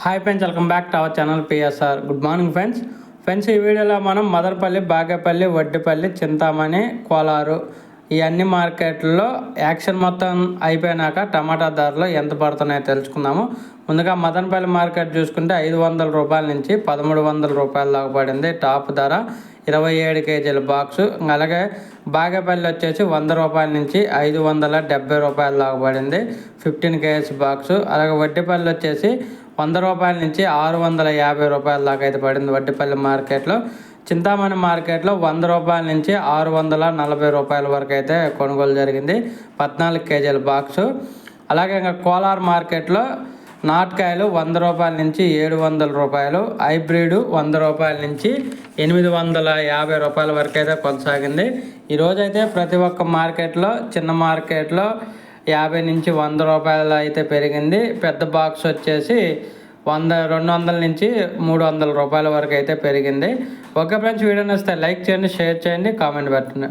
Hi friends welcome back to our channel PSR good morning friends friends ఈ వీడియోలో మనం మదనపల్లి బాగేపల్లి వడ్డిపల్లి చింతామణి కోలారు ఈ అన్ని మార్కెట్లలో యాక్షన్ మొత్తం అయిపోయినాక టమాటా ధరలు ఎంత పడుతున్నాయో తెలుసుకుందాము. ముందుగా మదనపల్లి మార్కెట్ చూసుకుంటే ఐదు వందల రూపాయల నుంచి పదమూడు వందల రూపాయల దాకా పడింది టాప్ ధర. ఇరవై ఏడు కేజీల బాక్సు. అలాగే బాగేపల్లి వచ్చేసి వంద రూపాయల నుంచి ఐదు వందల డెబ్బై రూపాయల దాకా పడింది. Fifteen KGs box. అలాగే వడ్డిపల్లి వచ్చేసి వంద రూపాయల నుంచి ఆరు వందల యాభై రూపాయల దాకా అయితే పడింది వడ్డిపల్లి మార్కెట్లో. చింతామణి మార్కెట్లో వంద రూపాయల నుంచి ఆరు వందల నలభై రూపాయల వరకు అయితే కొనుగోలు జరిగింది. పద్నాలుగు కేజీల బాక్సు. అలాగే ఇంకా కోలార్ మార్కెట్లో నాటకాయలు వంద రూపాయల నుంచి ఏడు వందల రూపాయలు హైబ్రిడ్ వంద రూపాయల నుంచి ఎనిమిది వందల యాభై రూపాయల వరకు అయితే కొనసాగింది. ఈరోజైతే ప్రతి ఒక్క మార్కెట్లో చిన్న మార్కెట్లో యాభై నుంచి వంద రూపాయలు అయితే పెరిగింది. పెద్ద బాక్స్ వచ్చేసి వంద రెండు వందల నుంచి మూడు వందల రూపాయల వరకు అయితే పెరిగింది. ఓకే ఫ్రెండ్స్ వీడియో నచ్చితే లైక్ చేయండి షేర్ చేయండి కామెంట్ పెట్టండి.